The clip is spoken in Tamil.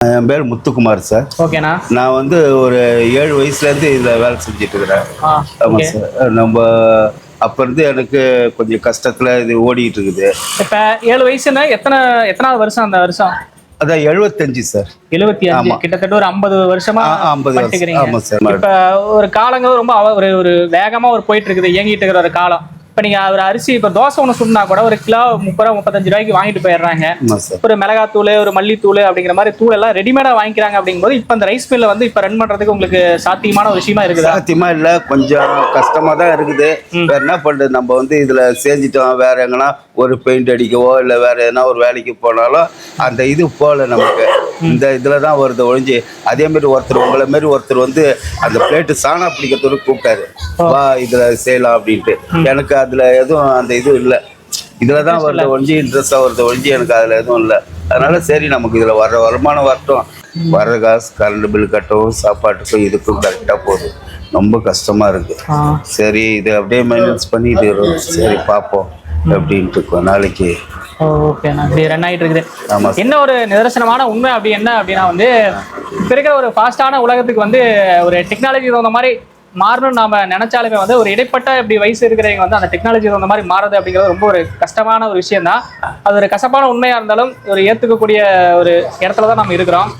என் பேர் முத்துக்குமார் சார். ஓகேண்ணா. நான் வந்து ஒரு ஏழு வயசுலேருந்து இதில் வேலை செஞ்சுட்டு இருக்கிறேன் ஆமாம் சார். நம்ம அப்போ இருந்து எனக்கு கொஞ்சம் கஷ்டத்தில் இது ஓடிட்டு இருக்குது இப்ப ஏழு வயசுன்னா எத்தனை எத்தனாவது வருஷம் அந்த வருஷம்? அதான் எழுபத்தஞ்சு சார். எழுபத்தி அஞ்சு. கிட்டத்தட்ட ஒரு ஐம்பது வருஷமா ஆ, 50 வருஷம். பண்ணிட்டுக்கிறீங்க. ஆமா சார். இப்ப ஒரு காலங்கள் ரொம்ப ஒரு ஒரு வேகமா ஒரு போயிட்டு இருக்குது இயங்கிட்டு இருக்கிற ஒரு காலம். இப்ப நீங்க ஒரு அரிசி இப்ப தோசை ஒண்ணு சுண்ணா கூட ஒரு கிலோ முப்பது ரூபா முப்பத்தஞ்சு ரூபாய்க்கு வாங்கிட்டு போயிடுறாங்க. ஒரு மிளகாத்தூள் ஒரு மல்லித்தூள் அப்படிங்கிற மாதிரி தூள் எல்லாம் ரெடிமேடா வாங்கிக்கிறாங்க அப்படிங்கும்போது இப்ப அந்த ரைஸ் மில்ல வந்து இப்ப ரன் பண்றதுக்கு உங்களுக்கு சாத்தியமான ஒரு விஷயமா இருக்குதா? சாத்தியமா இல்லை. கொஞ்சம் கஷ்டமாக தான் இருக்குது. வேற என்ன பண்ணுறது நம்ம வந்து இதில் செஞ்சிட்டோம். வேற எங்கன்னா ஒரு பெயிண்ட் அடிக்கவோ இல்லை வேற எதனா ஒரு வேலைக்கு போனாலும் அந்த இது போகல நமக்கு. இந்த இதில் தான் வருது ஒழிஞ்சு அதே மாதிரி ஒருத்தர் உங்களை மாதிரி ஒருத்தர் வந்து அந்த பிளேட்டு சாணா பிடிக்கிறதுக்கு கூப்பிட்டாரு. வா இதில் செய்யலாம் அப்படின்ட்டு. எனக்கு அதில் எதுவும் அந்த இது இல்லை. இதில் தான் வருது ஒழிஞ்சு இன்ட்ரெஸ்டாக வருது ஒழிஞ்சு எனக்கு அதில் எதுவும் இல்லை. அதனால சரி நமக்கு இதில் வர்ற வருமானம் வரட்டும். வர்ற காசு கரண்ட் பில் கட்டவும் சாப்பாட்டுக்கும் இதுக்கும் கரெக்டாக போகுது ரொம்ப கஷ்டமாக இருக்குது ஆ. சரி இது அப்படியே மெயின்டெனன்ஸ் பண்ணிட்டு இருக்கோம். சரி பார்ப்போம். அப்படின்ட்டு இருக்கோம் நாளைக்கு ஓகேண்ணா இப்படி ரன் ஆயிட்டு இருக்குது. என்ன ஒரு நிதர்சனமான உண்மை அப்படி என்ன அப்படின்னா வந்து இப்ப இருக்கிற ஒரு ஃபாஸ்டான உலகத்துக்கு வந்து ஒரு டெக்னாலஜி தகுந்த மாதிரி மாறணும்னு நாம நினைச்சாலுமே வந்து ஒரு இடைப்பட்ட இப்படி வயசு இருக்கிறவங்க வந்து அந்த டெக்னாலஜி தகுந்த மாதிரி மாறுது அப்படிங்கிறது ரொம்ப ஒரு கஷ்டமான ஒரு விஷயம் தான் அது ஒரு கசப்பான உண்மையா இருந்தாலும் ஒரு ஏத்துக்கக்கூடிய ஒரு இடத்துல தான் நம்ம இருக்கிறோம்.